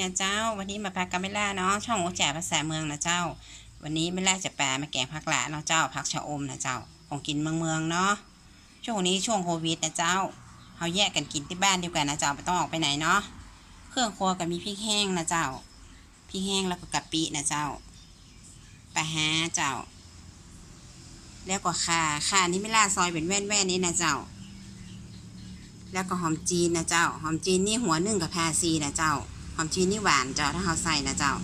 นะเจ้า วันนี้มาพากันไม่ล่าเนาะช่องโอแจภาษาเมืองนะเจ้า วันนี้ไม่ล่าจะแปลมาแกงผักหลาเนาะเจ้าผักชะอมนะเจ้าของกินเมืองเมืองเนาะช่วงนี้ช่วงโควิดนะเจ้าเขาแยกกันกินที่บ้านดีกว่านะเจ้าไม่ต้องออกไปไหนเนาะเครื่องครัวก็มีพริกแห้งนะเจ้าพริกแห้งแล้วก็กะปินะเจ้าปลาฮาเจ้า แล้วก็ข่าข่านี่ไม่ล่าซอยเป็นแว่นๆนี่นะเจ้า แล้วก็หอมจีนนะเจ้า หอมจีนนี่หัวหนึ่งกับแพรซีนะเจ้า หอมจีนนี่หวานเจ้าถ้าเขาใส่นะเจ้า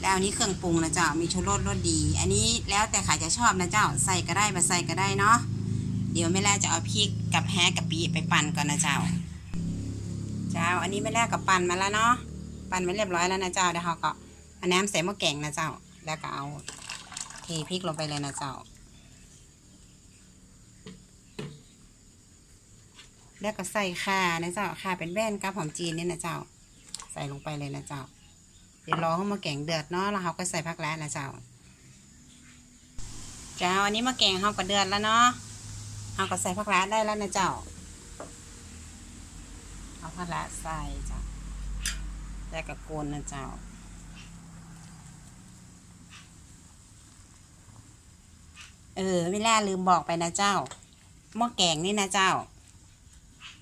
แล้วอันนี้เครื่องปรุงนะเจ้ามีชูรสรสดี อันนี้แล้วแต่ใครจะชอบนะเจ้าใส่ก็ได้มาใส่ก็ได้เนาะเดี๋ยวแม่แล่จะเอาพริกกับแฮกับปีไปปั่นก่อนนะเจ้า เจ้า อันนี้แม่แล่กับปั่นมาแล้วเนาะปั่นมาเรียบร้อยแล้วนะเจ้าเดี๋ยวเขาก็เอาน้ำใส่หม้อแกงนะเจ้า แล้วก็เอาเทพริกลงไปเลยนะเจ้า แล้วก็ใส่ข่านะเจ้าข่าเป็นแว่นกับหอมจีนเนี่ยนะเจ้า ใส่ลงไปเลยนะเจ้า เดี๋ยวรอให้มาแกงเดือดเนาะแล้วเขาก็ใส่ผักแล้นะเจ้า เจ้าอันนี้มาแกงเขาก็เดือดแล้วเนาะเขาก็ใส่ผักแล้ได้แล้วนะเจ้า เอาผักแล้ใส่เจ้าแล้วก็โกนนะเจ้าเออไม่ล่าลืมบอกไปนะเจ้าหม้อแกงนี่นะเจ้า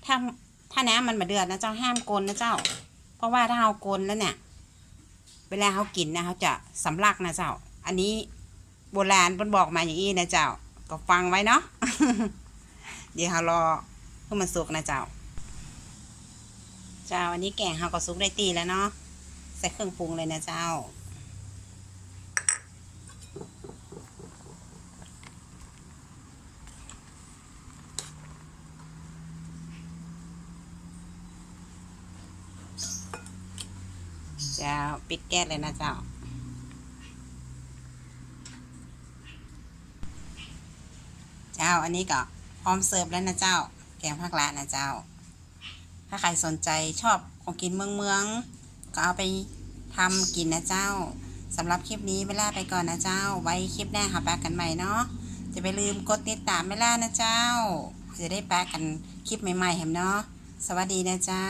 ถ้าถ้าน้ำมันมาเดือดนะเจ้าห้ามกลนนะเจ้า เพราะว่าถ้าเอากลนแล้วเนี่ย เวลาเขากินนะเขาจะสำลักนะเจ้า อันนี้โบราณเพิ่นบอกมาอย่างนี้นะเจ้า ก็ฟังไว้เนาะ เดี๋ยวเรารอให้มันสุกนะเจ้า เจ้าอันนี้แกงเขาก็สุกได้ตีแล้วเนาะ ใส่เครื่องปรุงเลยนะเจ้า เจ้าปิดแก๊สเลยนะเจ้า เจ้าอันนี้ก็พร้อมเสิร์ฟแล้วนะเจ้า แกงผักละนะเจ้า ถ้าใครสนใจชอบของกินเมืองเมืองๆก็เอาไปทำกินนะเจ้าสำหรับคลิปนี้เวลาไปก่อนนะเจ้า ไว้คลิปหน้าหาปลากันใหม่เนาะจะไปลืมกดติดตามไม่ล่านะเจ้า จะได้แปลากันคลิปใหม่ๆแหมเนาะสวัสดีนะเจ้า